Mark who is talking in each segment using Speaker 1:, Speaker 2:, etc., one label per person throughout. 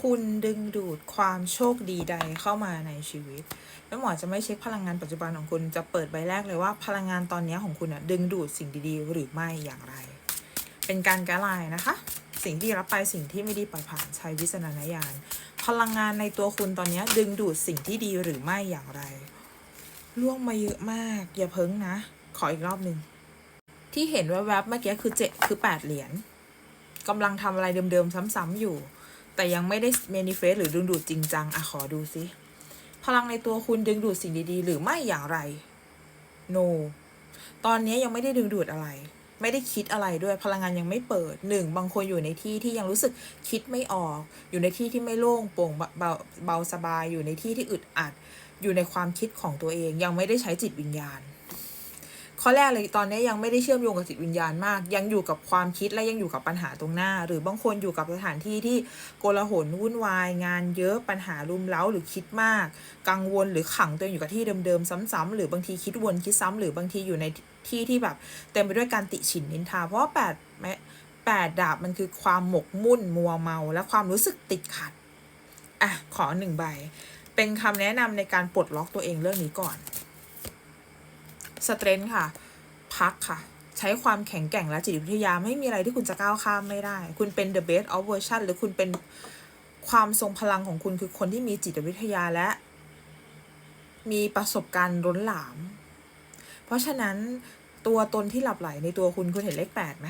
Speaker 1: คุณดึงดูดความโชคดีใดเข้ามาในชีวิตแม่หมอจะไม่เช็คพลังงานปัจจุบันของคุณจะเปิดใบแรกเลยว่าพลังงานตอนนี้ของคุณอะดึงดูดสิ่งดีๆ หรือไม่อย่างไร เป็นการแก้ลายนะคะ สิ่งที่รับไปสิ่งที่ไม่ดีปล่อยผ่านใช้วิจารณญาณพลังงานในตัวคุณตอนนี้ดึงดูดสิ่งที่ดีหรือไม่อย่างไรล่วงมาเยอะมาก อย่าเพิ่งนะ ขออีกรอบหนึ่งที่เห็นแวบๆเมื่อกี้คือเจ็ดคือแปดเหรียญกำลังทำอะไรเดิมๆซ้ำๆอยู่ แต่ยังไม่ได้เมนิเฟสหรือดึงดูดจริงจังอะขอดูซิพลังในตัวคุณดึงดูดสิ่งดีๆ หรือไม่อย่างไร no ตอนนี้ยังไม่ได้ดึงดูดอะไร ไม่ได้คิดอะไรด้วยพลังงานยังไม่เปิดหนึ่งบางคนอยู่ในที่ที่ยังรู้สึกคิดไม่ออก อยู่ในที่ที่ไม่โล่งโปร่งเบาเบาเบาสบายอยู่ในที่ที่อึดอัด อยู่ในความคิดของตัวเองยังไม่ได้ใช้จิตวิญญาณ ข้อแรกเลยตอนนี้ยังไม่ได้เชื่อมโยงกับจิตวิญญาณมาก ยังอยู่กับความคิดและยังอยู่กับปัญหาตรงหน้า หรือบางคนอยู่กับสถานที่ที่โกลาหลวุ่นวาย งานเยอะปัญหารุมเร้าหรือคิดมาก กังวลหรือขังตัวเองอยู่กับที่เดิมๆซ้ำๆหรือบางทีคิดวนคิดซ้ำหรือบางทีอยู่ในที่ที่แบบเต็มไปด้วยการติฉินนินทา เพราะแปดแม้แปดดาบมันคือความหมกมุ่นมัวเมา และความรู้สึกติดขัดอะขอหนึ่งใบ เป็นคำแนะนำในการปลดล็อกตัวเองเรื่องนี้ก่อน สเตรนท์ค่ะ พักค่ะ ใช้ความแข็งแกร่งและจิตวิทยาไม่มีอะไรที่คุณจะก้าวข้ามไม่ได้ คุณเป็น the best of version หรือคุณเป็นความทรงพลังของคุณคือคนที่มีจิตวิทยาและ มีประสบการณ์ล้นหลาม เพราะฉะนั้นตัวตนที่หลับไหลในตัวคุณคุณเห็นเลขแปดไหม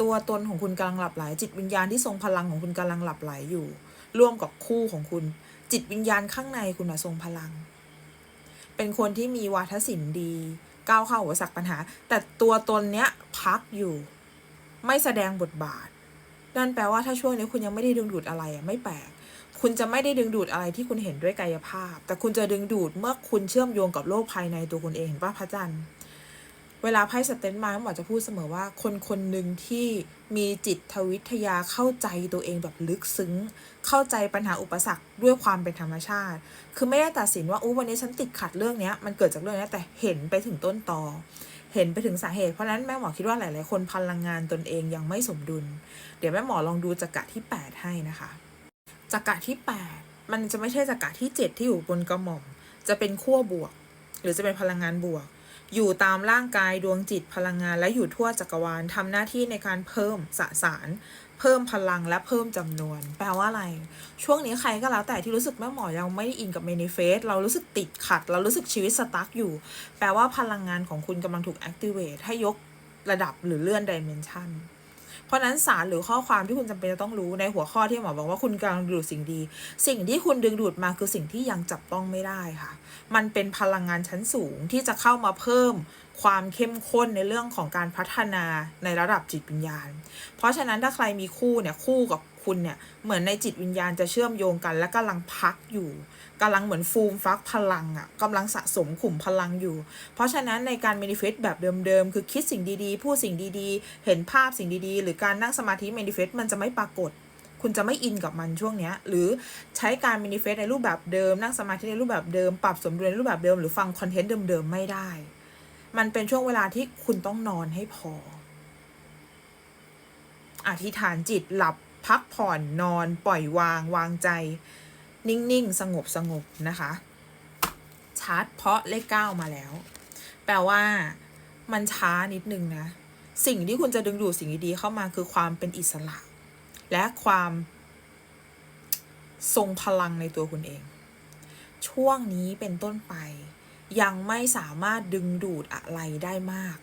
Speaker 1: ตัวตนของคุณกำลังหลับไหล จิตวิญญาณที่ทรงพลังของคุณกำลังหลับไหลอยู่ ร่วมกับคู่ของคุณ จิตวิญญาณข้างในคุณอะทรงพลัง เป็นคนที่มีวาทศิลป์ดี ก้าวเข้าหัวสักปัญหา แต่ตัวตนเนี้ยพักอยู่ ไม่แสดงบทบาท นั่นแปลว่าถ้าช่วงนี้คุณยังไม่ได้ดึงดูดอะไรอะไม่แปลก คุณจะไม่ได้ดึงดูดอะไรที่คุณเห็นด้วยกายภาพ แต่คุณจะดึงดูดเมื่อคุณเชื่อมโยงกับโลกภายในตัวคุณเองเห็นป่ะพระจันทร์ เวลาไพ่สเตนมาหมอจะพูดเสมอว่าคนคนหนึ่งที่มีจิตวิทยาเข้าใจตัวเองแบบลึกซึ้ง เข้าใจปัญหาอุปสรรคด้วยความเป็นธรรมชาติ คือไม่ได้ตัดสินว่าอู้วันนี้ฉันติดขัดเรื่องนี้มันเกิดจากเรื่องนี้แต่เห็นไปถึงต้นตอเห็นไปถึงสาเหตุ เพราะฉะนั้นแม่หมอคิดว่าหลาย ๆ คนพลังงานตนเองยังไม่สมดุล เดี๋ยวแม่หมอลองดูจักระที่ 8 ให้นะคะจักระที่ 8 มันจะไม่ใช่จักระที่ 7 ที่อยู่บนกระหม่อม จะเป็นขั้วบวก หรือจะเป็นพลังงานบวก อยู่ตามร่างกายดวงจิตพลังงาน และอยู่ทั่วจักรวาลทำหน้าที่ในการเพิ่มสสาร เพิ่มพลังและเพิ่มจำนวน แปลว่าอะไร ช่วงนี้ใครก็แล้วแต่ที่รู้สึกแม่หมอยังไม่ได้อินกับเมนิเฟสเรารู้สึกติดขัด เรารู้สึกชีวิตสตั๊กอยู่ แปลว่าพลังงานของคุณกำลังถูกแอคทีเวทให้ยกระดับหรือเลื่อนดิเมนชัน เพราะนั้นสารหรือข้อความที่คุณจำเป็นจะต้องรู้ในหัวข้อที่หมอบอกว่าคุณกำลังดูดสิ่งดี สิ่งที่คุณดึงดูดมาคือสิ่งที่ยังจับต้องไม่ได้ค่ะ มันเป็นพลังงานชั้นสูงที่จะเข้ามาเพิ่มความเข้มข้นในเรื่องของการพัฒนาในระดับจิตวิญญาณ เพราะฉะนั้นถ้าใครมีคู่เนี่ยคู่กับ คุณเนี่ยเหมือนในจิตวิญญาณจะเชื่อมโยงกัน และกำลังพักอยู่กำลังเหมือนฟูมฟักพลังอะ่ะกำลังสะสมขุมพลังอยู่ เพราะฉะนั้นในการ manifest แบบเดิมๆ คือคิดสิ่งดีๆ พูดสิ่งดีๆ เห็นภาพสิ่งดีๆ หรือการนั่งสมาธิ manifest มันจะไม่ปรากฏคุณจะไม่อินกับมันช่วงเนี้ย หรือใช้การ manifest ในรูปแบบเดิม นั่งสมาธิในรูปแบบเดิม ปรับสมดุลในรูปแบบเดิม หรือฟังคอนเทนต์เดิมๆ ไม่ได้ มันเป็นช่วงเวลาที่คุณต้องนอนให้พอ อธิษฐานจิตหลับ พักผ่อนนอนปล่อยวางวางใจ นิ่ง ๆ สงบสงบนะคะชาร์จเพราะเลขเก้ามาแล้ว แปลว่ามันช้านิดนึงนะ สิ่งที่คุณจะดึงดูดสิ่งดีๆเข้ามาคือความเป็นอิสระ และความทรงพลังในตัวคุณเอง ช่วงนี้เป็นต้นไป ยังไม่สามารถดึงดูดอะไรได้มาก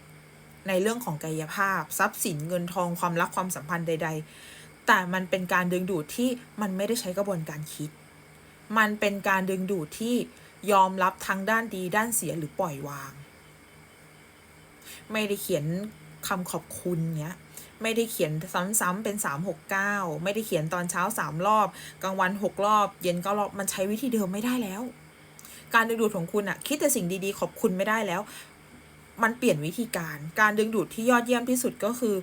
Speaker 1: ในเรื่องของกายภาพ ทรัพย์สินเงินทองความรักความสัมพันธ์ใด ๆ แต่มันเป็นการดึงดูดที่มันไม่ได้ใช้กระบวนการคิด มันเป็นการดึงดูดที่ยอมรับทั้งด้านดีด้านเสียหรือปล่อยวาง ไม่ได้เขียนคำขอบคุณเนี้ยไม่ได้เขียนซ้ำๆเป็น 369 ไม่ได้เขียนตอนเช้า 3 รอบ กลางวัน 6 รอบ เย็นก็รอบ มันใช้วิธีเดิมไม่ได้แล้ว การดึงดูดของคุณอะคิดแต่สิ่งดีๆ ขอบคุณไม่ได้แล้ว มันเปลี่ยนวิธีการ การดึงดูดที่ยอดเยี่ยมที่สุดก็คือ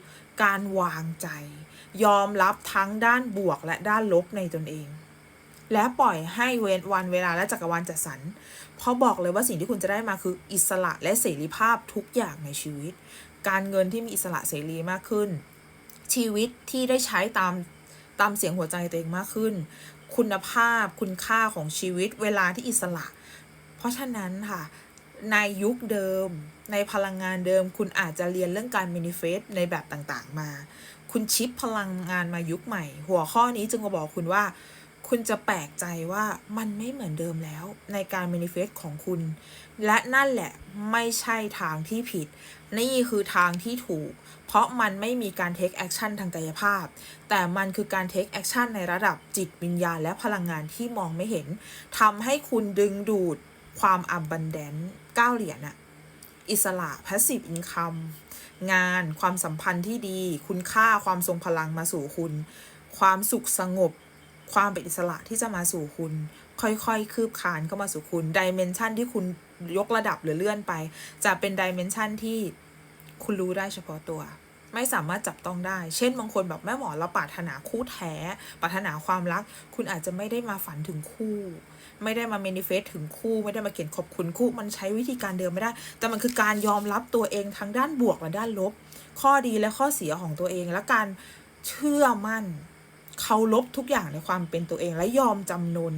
Speaker 1: การวางใจ ยอมรับทั้งด้านบวกและด้านลบในตนเอง และปล่อยให้เวนวันเวลาและจักรวาลจัดสรรเพราะบอกเลยว่าสิ่งที่คุณจะได้มาคืออิสระและเสรีภาพทุกอย่างในชีวิต การเงินที่มีอิสระเสรีมากขึ้น ชีวิตที่ได้ใช้ตามตามเสียงหัวใจตัวเองมากขึ้น คุณภาพคุณค่าของชีวิตเวลาที่อิสระ เพราะฉะนั้นค่ะ ในยุคเดิม ในพลังงานเดิม คุณอาจจะเรียนเรื่องการ manifest ในแบบต่างๆ มา คุณชิปพลังงานมายุคใหม่ หัวข้อนี้จึงมาบอกคุณว่า คุณจะแปลกใจว่ามันไม่เหมือนเดิมแล้ว ในการ manifest ของคุณ และนั่นแหละไม่ใช่ทางที่ผิด นี่คือทางที่ถูก เพราะมันไม่มีการ take action ทางกายภาพ แต่มันคือการ take action ในระดับจิตวิญญาณและพลังงานที่มองไม่เห็นทำให้คุณดึงดูด ความ abundant ก้าวเหรียญอะอิสระ passive income งานความสัมพันธ์ที่ดี คุณค่าความทรงพลังมาสู่คุณ ความสุขสงบ ความเป็นอิสระที่จะมาสู่คุณ ค่อยๆ คืบคานเข้ามาสู่คุณดิเมนชันที่คุณยกระดับหรือเลื่อนไป จะเป็นดิเมนชันที่คุณรู้ได้เฉพาะตัว ไม่สามารถจับต้องได้ เช่นบางคนแบบแม่หมอเราปรารถนาคู่แท้ปรารถนาความรัก คุณอาจจะไม่ได้มาฝันถึงคู่ ไม่ได้มาเมนิเฟสถึงคู่ ไม่ได้มาเขียนขอบคุณคู่ มันใช้วิธีการเดิมไม่ได้ แต่มันคือการยอมรับตัวเองทั้งด้านบวกและด้านลบ ข้อดีและข้อเสียของตัวเอง และการเชื่อมั่นเคารพทุกอย่างในความเป็นตัวเองและยอมจำนน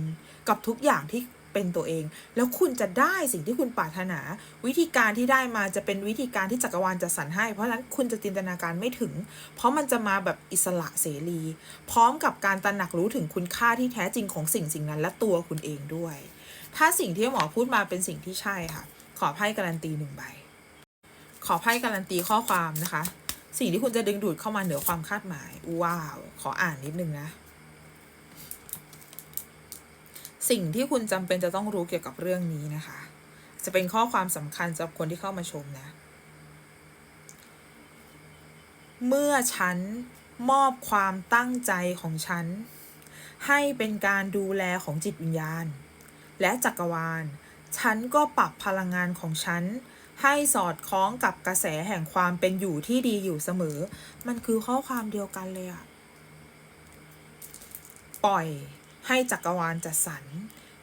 Speaker 1: กับทุกอย่างที่ เป็นตัวเอง แล้วคุณจะได้สิ่งที่คุณปรารถนา วิธีการที่ได้มาจะเป็นวิธีการที่จักรวาลจะสรรให้ เพราะฉะนั้นคุณจะจินตนาการไม่ถึง เพราะมันจะมาแบบอิสระเสรี พร้อมกับการตระหนักรู้ถึงคุณค่าที่แท้จริงของสิ่งสิ่งนั้น และตัวคุณเองด้วย ถ้าสิ่งที่หมอพูดมาเป็นสิ่งที่ใช่ค่ะ ขอไพ่การันตีหนึ่งใบ ขอไพ่การันตีข้อความนะคะ สิ่งที่คุณจะดึงดูดเข้ามาเหนือความคาดหมาย ว้าว ขออ่านนิดนึงนะ สิ่งที่คุณจำเป็นจะต้องรู้เกี่ยวกับเรื่องนี้นะคะ จะเป็นข้อความสำคัญสำหรับคนที่เข้ามาชมนะ เมื่อฉันมอบความตั้งใจของฉัน ให้เป็นการดูแลของจิตวิญญาณ และจักรวาล ฉันก็ปรับพลังงานของฉัน ให้สอดคล้องกับกระแสแห่งความเป็นอยู่ที่ดีอยู่เสมอ มันคือข้อความเดียวกันเลยอะปล่อย ให้จักรวาลจัดสรร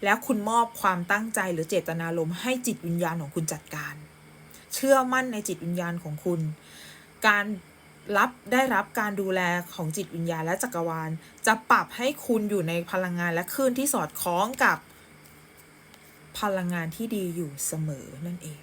Speaker 1: แล้วคุณมอบความตั้งใจหรือเจตนารมณ์ให้จิตวิญญาณของคุณจัดการ เชื่อมั่นในจิตวิญญาณของคุณ การรับได้รับการดูแลของจิตวิญญาณและจักรวาล จะปรับให้คุณอยู่ในพลังงานและคลื่นที่สอดคล้องกับพลังงานที่ดีอยู่เสมอนั่นเอง